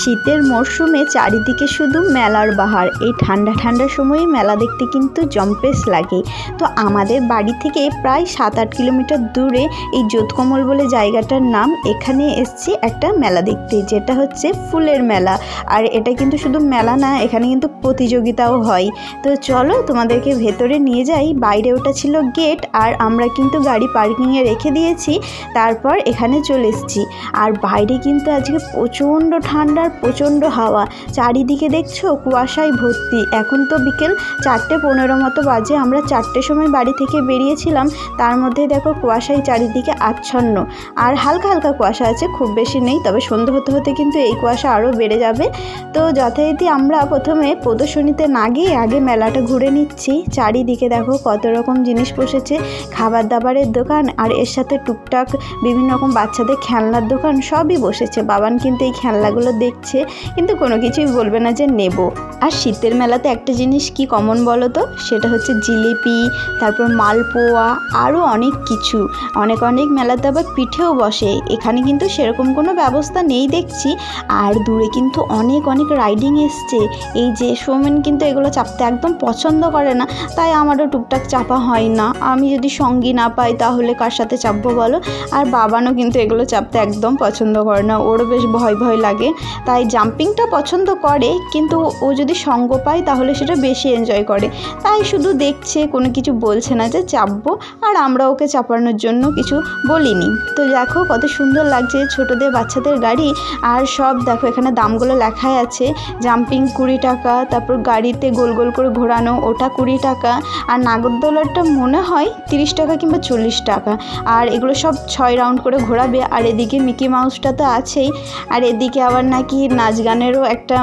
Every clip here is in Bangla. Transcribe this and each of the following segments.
শীতের মরশুমে চারিদিকে শুধু মেলার বাহার। এই ঠান্ডা ঠান্ডার সময়ে মেলা দেখতে কিন্তু জম্পেস লাগে। তো আমাদের বাড়ি থেকে প্রায় সাত আট কিলোমিটার দূরে এই যোধকমল বলে জায়গাটার নাম এখানে এসছি একটা মেলা দেখতে, যেটা হচ্ছে ফুলের মেলা। আর এটা কিন্তু শুধু মেলা না, এখানে কিন্তু প্রতিযোগিতাও হয়। তো চলো তোমাদেরকে ভেতরে নিয়ে যাই। বাইরে ওটা ছিল গেট, আর আমরা কিন্তু গাড়ি পার্কিংয়ে রেখে দিয়েছি। তারপর এখানে চলে এসেছি। আর বাইরে কিন্তু আজকে প্রচণ্ড ঠান্ডার প্রচণ্ড হাওয়া। চারিদিকে দেখছ কুয়াশায় ভর্তি। এখন তো বিকেল চারটে পনেরো মতো বাজে। আমরা চারটের সময় বাড়ি থেকে বেরিয়েছিলাম। তার মধ্যে দেখো কুয়াশায় চারিদিকে আচ্ছন্ন। আর হালকা হালকা কুয়াশা আছে, খুব বেশি নেই। তবে সন্ধে হতে হতে কিন্তু এই কুয়াশা আরও বেড়ে যাবে। তো যথারীতি আমরা প্রথমে প্রদর্শনীতে না গিয়ে আগে মেলাটা ঘুরে নিচ্ছি। চারিদিকে দেখো কত রকম জিনিস বসেছে। খাবার দাবারের দোকান আর এর সাথে টুকটাক বিভিন্ন রকম বাচ্চাদের খেলনার দোকান সবই বসেছে। বাবান কিন্তু এই খেলনাগুলো দেখছে, কিন্তু কোনো কিছুই বলবে না যে নেব। আর শীতের মেলাতে একটা জিনিস কি কমন বলো তো? সেটা হচ্ছে জিলিপি, তারপর মালপোয়া, আরও অনেক কিছু। অনেক অনেক মেলাতে আবার পিঠেও বসে। এখানে কিন্তু সেরকম কোনো ব্যবস্থা নেই দেখছি। আর দূরে কিন্তু অনেক অনেক রাইডিং এসছে। এই যে সৌমেন কিন্তু এগুলো চাপতে একদম পছন্দ করে না, তাই আমারও টুকটাক চাপা হয় না। আমি যদি সঙ্গী না পাই তাহলে কার সাথে চাপবো বলো? আর বাবানও কিন্তু এগুলো চাপতে একদম পছন্দ করে না। ওরও বেশ ভয় ভয় লাগে। তাই জাম্পিংটা পছন্দ করে, কিন্তু ও যদি সঙ্গ পায় তাহলে সেটা বেশি এনজয় করে। তাই শুধু দেখছে, কোনো কিছু বলছে না যে চাপবো, আর আমরা ওকে চাপানোর জন্য কিছু বলিনি। তো দেখো কত সুন্দর লাগছে ছোটদের, বাচ্চাদের গাড়ি। আর সব দেখো, এখানে দামগুলো লেখাই আছে। জাম্পিং কুড়ি টাকা, তারপর গাড়িতে গোল গোল করে ঘোরানো, ওটা কুড়ি টাকা। আর নাগরদোলারটা মনে হয় তিরিশ টাকা কিংবা চল্লিশ টাকা। আর এগুলো সব ছয় রাউন্ড করে ঘোরাবে। আর এদিকে মিকি মাউসটা তো আছেই। আর এদিকে আবার নাকি নাচ গানেরও একটা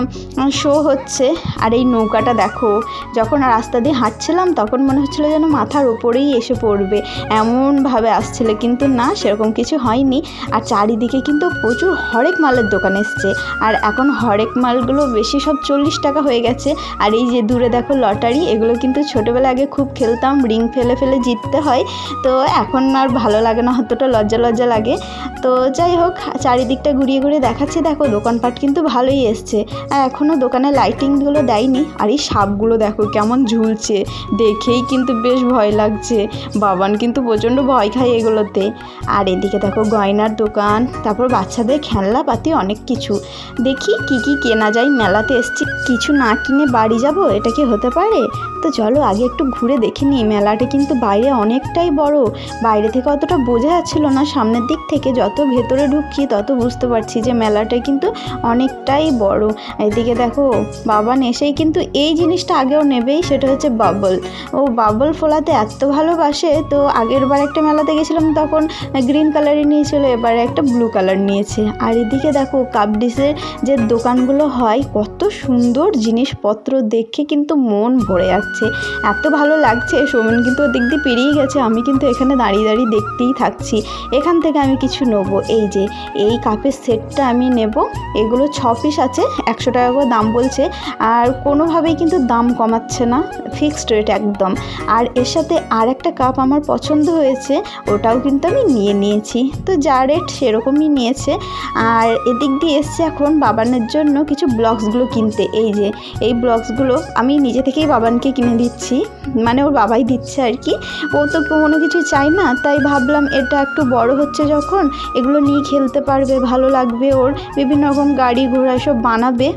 শো হচ্ছে। আর এই নৌকাটা দেখো, যখন রাস্তা দিয়ে হাঁটছিলাম তখন মনে হচ্ছিল যেন মাথার ওপরেই এসে পড়বে। এমনভাবে আসছিল, কিন্তু না, সেরকম কিছু হয়নি। আর চারিদিকে কিন্তু প্রচুর হরেক মালের দোকান এসছে। আর এখন হরেক মালগুলো বেশি সব চল্লিশ টাকা হয়ে গেছে। আর এই যে দূরে দেখো লটারি, এগুলো কিন্তু ছোটোবেলা আগে খুব খেলতাম, রিং ফেলে ফেলে জিততে হয়। তো এখন আর ভালো লাগে না, অতটা লজ্জা লজ্জা লাগে। তো যাই হোক, চারিদিকটা ঘুরিয়ে ঘুরিয়ে দেখাচ্ছি। দেখো দোকানপাট কিন্তু ভালোই এসছে। আর এখনও দোকানে লাইটিংগুলো দেয়নি। আর এই সাপগুলো দেখো কেমন ঝুলছে। দেখেই কিন্তু বেশ ভয় লাগছে। বাবান কিন্তু প্রচণ্ড ভয় খায় এগুলোতে। আর এদিকে দেখো গয়নার দোকান, তারপর বাচ্চাদের খেলনা পাতি অনেক কিছু। দেখি কি কি কেনা যায় মেলাতে এসছি। কিছু না কিনে বাড়ি যাব, এটা কি হতে পারে? তো চলো আগে একটু ঘুরে দেখে নিই। মেলাটা কিন্তু বাইরে অনেকটাই বড়। বাইরে থেকে অতটা বোঝা যাচ্ছিল না। সামনের দিক থেকে যত ভেতরে ঢুকছি তত বুঝতে পারছি যে মেলাটা কিন্তু অনেকটাই বড়। এদিকে দেখো বাবান এসেই কিন্তু এই জিনিসটা আগেও নেবেই, সেটা হচ্ছে বাবল ও বাবল ফোলাতে এত ভালোবাসে, তো আগের বার একটা মেলাতে গেছিলাম, তখন গ্রিন কালারের নিয়েছিল, এবারে একটা ব্লু কালার নিয়েছে। আর এদিকে দেখো কাপ ডিসের যে দোকানগুলো হয়, কত সুন্দর জিনিসপত্র দেখে কিন্তু মন ভরে যাচ্ছে। এত ভালো লাগছে, সৌমেন কিন্তু ওদিক দিয়ে পেরিয়ে গেছে, আমি কিন্তু এখানে দাঁড়িয়ে দাঁড়িয়ে দেখতেই থাকছি। এখান থেকে আমি কিছু নেব। এই যে, এই কাপের সেটটা আমি নেব এগুলো ছ পিস আছে, একশো টাকা করে দাম বলছে। আর কোনোভাবেই কিন্তু দাম কমাচ্ছে না ফিক্সড রেট একদম। আর এর সাথে আর একটা কাপ আমার পছন্দ হয়েছে, ওটাও কিন্তু আমি নিয়ে নিয়েছি। তো যা রেট সেরকমই নিয়েছে। আর এদিক দিয়ে এসছে এখন বাবানের জন্য কিছু ব্লগসগুলো কিনতে। এই যে, এই ব্লগসগুলো আমি নিজে থেকেই বাবানকে কিনে দিচ্ছি। মানে ওর বাবাই দিচ্ছে আর কি। ও তো কোনো কিছু চাই না, তাই ভাবলাম এটা একটু বড় হচ্ছে যখন, এগুলো নিয়ে খেলতে পারবে, ভালো লাগবে ওর। বিভিন্ন রকম গাড়ি ঘোড়া সব বানাবে।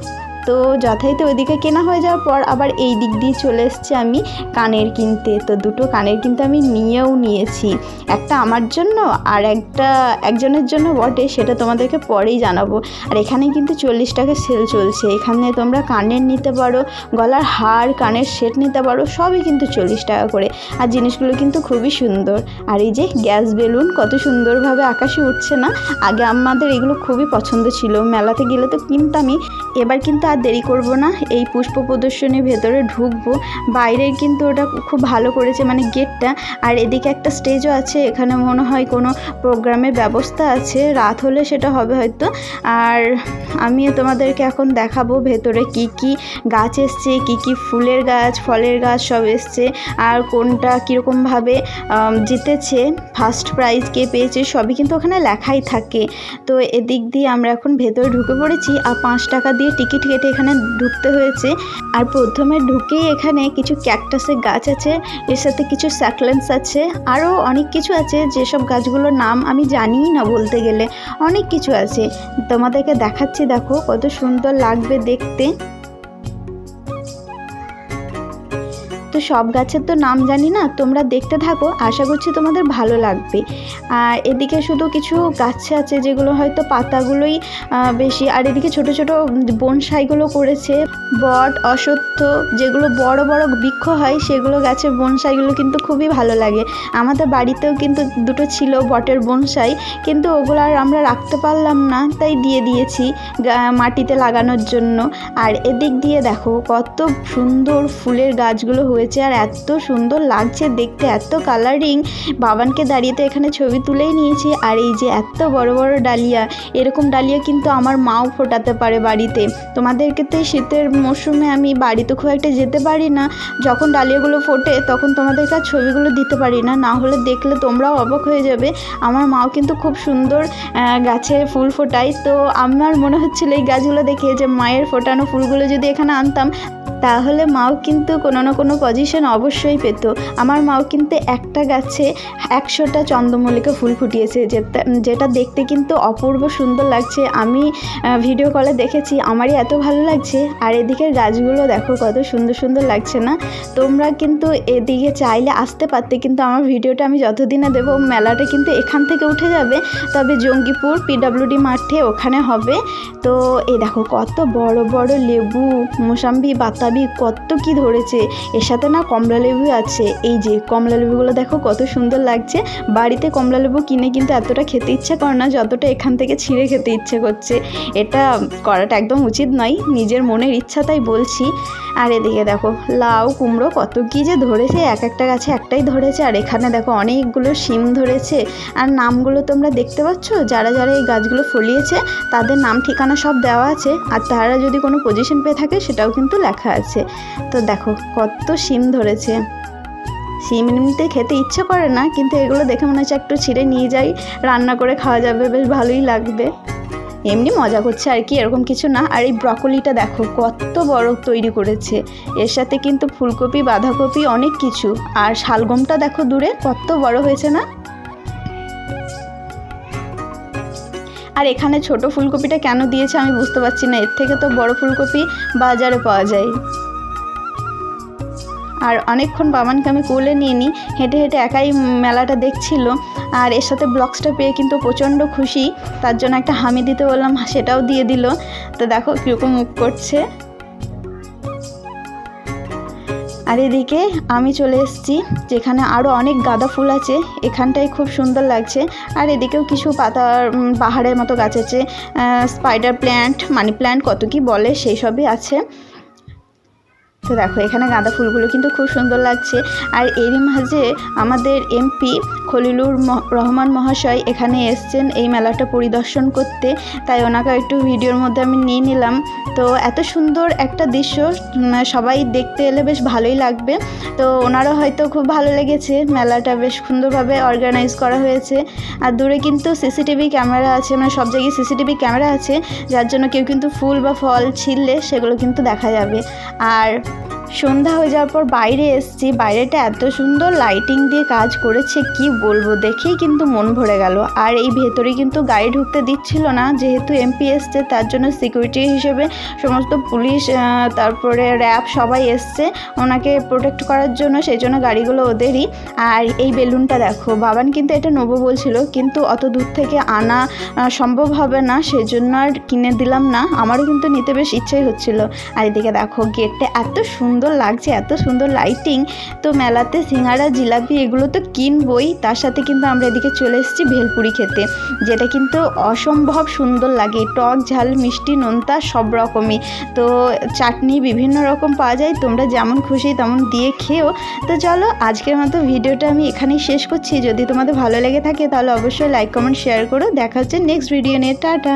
তো যথারীতি ওইদিকে কেনা হয়ে যাওয়ার পর আবার এই দিক দিয়ে চলে এসেছি আমি কানের কিনতে। তো দুটো কানের কিন্তু আমি নিয়েও নিয়েছি। একটা আমার জন্য আর একটা একজনের জন্য বটে, সেটা তোমাদেরকে পরেই জানাব। আর এখানে কিন্তু চল্লিশ টাকা সেল চলছে। এখানে তোমরা কানের নিতে পারো, গলার হার, কানের সেট নিতে পারো, সবই কিন্তু চল্লিশ টাকা করে। আর জিনিসগুলো কিন্তু খুবই সুন্দর। আর এই যে গ্যাস বেলুন কত সুন্দরভাবে আকাশে উঠছে না? আগে আমাদের এগুলো খুবই পছন্দ ছিল। মেলাতে গেলে তো কিনতামই। এবার কিন্তু আর দেরি করব না। এই পুষ্প প্রদর্শনীর ভেতরে ঢুকবো। বাইরে কিন্তু ওটা খুব ভালো করেছে মানে গেটটা। আর এদিকে একটা স্টেজও আছে, এখানে মনে হয় কোনো প্রোগ্রামের ব্যবস্থা আছে। রাত হলে সেটা হবে হয়তো। আর আমিও তোমাদেরকে এখন দেখাবো ভেতরে কি কি গাছ এসছে, কি কি ফুলের গাছ, ফলের গাছ সব এসছে। আর কোনটা কীরকমভাবে জিতেছে ফার্স্ট প্রাইজ কে পেয়েছে, সবই কিন্তু ওখানে লেখাই থাকে। তো এদিক দিয়ে আমরা এখন ভেতরে ঢুকে পড়েছি। আর পাঁচ টাকা দিয়ে টিকিট কেটে এখানে ঢুকতে হয়েছে। আর প্রথমে ঢুকেই এখানে কিছু ক্যাকটাসের গাছ আছে, এর সাথে কিছু স্যাকলেন্স আছে, আরও অনেক কিছু আছে, যেসব গাছগুলোর নাম আমি জানিই না বলতে গেলে। অনেক কিছু আছে। তোমাদেরকে দেখাচ্ছি, দেখো কত সুন্দর লাগবে দেখতে। সব গাছের তো নাম জানি না, তোমরা দেখতে থাকো, আশা করছি তোমাদের ভালো লাগবে। আর এদিকে শুধু কিছু গাছ আছে যেগুলো হয়তো পাতাগুলোই বেশি, আর এদিকে ছোট ছোট বনসাইগুলো করেছে। বট, অশ্বত্থ, যেগুলো বড় বড় বৃক্ষ হয়, সেগুলো গাছের বনসাইগুলো কিন্তু খুবই ভালো লাগে। আমাদের বাড়িতেও কিন্তু দুটো ছিল বটের বনসাই, কিন্তু ওগুলো আর আমরা রাখতে পারলাম না, তাই দিয়ে দিয়েছি মাটিতে লাগানোর জন্য। আর এদিক দিয়ে দেখো, কত সুন্দর ফুলের গাছগুলো হয়েছে। আর এত সুন্দর লাগছে দেখতে, এত কালারিং বাবানকে দাঁড়িয়ে তো এখানে ছবি তুলেই নিয়েছি। আর এই যে এত বড় বড় ডালিয়া, এরকম ডালিয়া কিন্তু আমার মাও ফোটাতে পারে বাড়িতে। তোমাদেরকে তো শীতের মরশুমে আমি বাড়িতে খুব একটা যেতে পারি না। যখন ডালিয়াগুলো ফোটে, তখন তোমাদের কাছে ছবিগুলো দিতে পারি না। না হলে দেখলে তোমরাও অবাক হয়ে যাবে। আমার মাও কিন্তু খুব সুন্দর গাছে ফুল ফোটায়। তো আমার মনে হচ্ছিল এই গাছগুলো দেখে যে মায়ের ফোটানো ফুলগুলো যদি এখানে আনতাম তাহলে মাও কিন্তু কোনো না কোনো পজিশন অবশ্যই পেত। আমার মাও কিন্তু একটা গাছে একশোটা চন্দ্রমল্লিকা ফুল ফুটিয়েছে, যেটা যেটা দেখতে কিন্তু অপূর্ব সুন্দর লাগছে। আমি ভিডিও কলে দেখেছি, আমারই এত ভালো লাগছে। আর এদিকের গাছগুলো দেখো কত সুন্দর সুন্দর লাগছে না? তোমরা কিন্তু এদিকে চাইলে আসতে পারতে, কিন্তু আমার ভিডিওটা আমি যতদিনে দেবো, মেলাটা কিন্তু এখান থেকে উঠে যাবে। তবে জঙ্গিপুর পিডাব্লিউডি মাঠে ওখানে হবে। তো এই দেখো কত বড় বড় লেবু, মোসাম্বি, বাতাবি কত কি ধরেছে। এর সাথে না কমলা লেবু আছে। এই যে কমলা লেবুগুলো দেখো কত সুন্দর লাগছে। বাড়িতে কমলা লেবু কিনে কিন্তু এতটা খেতে ইচ্ছে করে না যতটা এখান থেকে ছিঁড়ে খেতে ইচ্ছে করছে। এটা করাটা একদম উচিত নয়, নিজের মনের ইচ্ছা তাই বলছি। আর এদিকে দেখো লাউ কুমড়ো কত কি যে ধরেছে, এক একটা গাছে একটাই ধরেছে। আর এখানে দেখো অনেকগুলো শিম ধরেছে। আর নামগুলো তোমরা দেখতে পাচ্ছ? যারা যারা এই গাছগুলো ফলিয়েছে, তাদের নাম ঠিকানা সব দেওয়া আছে। আর তারা যদি কোনো পজিশন পেয়ে থাকে, সেটাও কিন্তু লেখা আছে। তো দেখো, কত শিম ধরেছে। শিম এমনিতে খেতে ইচ্ছে করে না, কিন্তু এগুলো দেখে মনে হচ্ছে একটু ছিঁড়ে নিয়ে যাই, রান্না করে খাওয়া যাবে, বেশ ভালোই লাগবে। এমনি মজা করছে আর কি, এরকম কিছু না। আর এই ব্রকলিটা দেখো, কত বড় তৈরি করেছে। এর সাথে কিন্তু ফুলকপি, বাঁধাকপি, অনেক কিছু। আর শালগমটা দেখো দূরে, কত বড় হয়েছে না? আর এখানে ছোট ফুলকপিটা কেন দিয়েছে আমি বুঝতে পারছি না। এর থেকে তো বড় ফুলকপি বাজারে পাওয়া যায়। আর অনেকক্ষণ বাবানকে আমি কোলে নিয়ে নিই, হেঁটে হেঁটে একাই মেলাটা দেখছিল। আর এর সাথে ব্লগসটা পেয়ে কিন্তু প্রচণ্ড খুশি। তার জন্য একটা হামি দিতে বললাম, সেটাও দিয়ে দিল। তো দেখো কীরকম মুখ করছে। আর এদিকে আমি চলে এসেছি, যেখানে আরও অনেক গাঁদা ফুল আছে। এখানটায় খুব সুন্দর লাগছে। আর এদিকেও কিছু পাতার পাহাড়ের মতো গাছ আছে। স্পাইডার প্ল্যান্ট মানি প্ল্যান্ট কত কি বলে সেই সবই আছে। তো দেখো, এখানে গাঁদা ফুলগুলো কিন্তু খুব সুন্দর লাগছে। আর এরই মাঝে আমাদের এমপি খলিলুর রহমান মহাশয় এখানে এসছেন এই মেলাটা পরিদর্শন করতে। তাই ওনাকে একটু ভিডিওর মধ্যে আমি নিয়ে নিলাম। তো এত সুন্দর একটা দৃশ্য সবাই দেখতে এলে বেশ ভালোই লাগবে। তো ওনারও হয়তো খুব ভালো লেগেছে, মেলাটা বেশ সুন্দরভাবে অর্গানাইজ করা হয়েছে। আর দূরে কিন্তু সিসিটিভি ক্যামেরা আছে মানে সব জায়গায় সিসিটিভি ক্যামেরা আছে, যার জন্য কেউ কিন্তু ফুল বা ফল ছিললে সেগুলো কিন্তু দেখা যাবে। আর সন্ধ্যা হয়ে যাওয়ার পর বাইরে এসেছি। বাইরেটা এত সুন্দর লাইটিং দিয়ে কাজ করেছে, কি বলব? দেখেই কিন্তু মন ভরে গেল। আর এই ভেতরে কিন্তু গাড়ি ঢুকতে দিচ্ছিল না, যেহেতু এমপি এসছে, তার জন্য সিকিউরিটি হিসেবে সমস্ত পুলিশ তারপরে র্যাব সবাই এসছে। ওনাকে প্রোটেক্ট করার জন্য, সেই জন্য গাড়িগুলো ওদেরই। আর এই বেলুনটা দেখো, বাবান কিন্তু এটা নেব বলছিল, কিন্তু অত দূর থেকে আনা সম্ভব হবে না সেই জন্য আর কিনে দিলাম না। আমারও কিন্তু নিতে বেশ ইচ্ছাই হচ্ছিল। আর এদিকে দেখো গেটটা এত সুন্দর সুন্দর লাগছে, এত সুন্দর লাইটিং তো মেলাতে সিঙ্গারা, জিলাপি এগুলো তো কিনবই। তার সাথে কিন্তু আমরা এদিকে চলে এসেছি ভেলপুরি খেতে, যেটা কিন্তু অসম্ভব সুন্দর লাগে। টক, ঝাল, মিষ্টি, নোনতা, সব রকমই। তো চাটনি বিভিন্ন রকম পাওয়া যায়, তোমরা যেমন খুশি তেমন দিয়ে খেও। তো চলো, আজকের মতো ভিডিওটা আমি এখানেই শেষ করছি। যদি তোমাদের ভালো লেগে থাকে তাহলে অবশ্যই লাইক কমেন্ট শেয়ার করো। দেখা হচ্ছে নেক্সট ভিডিও নিয়ে। টাটা!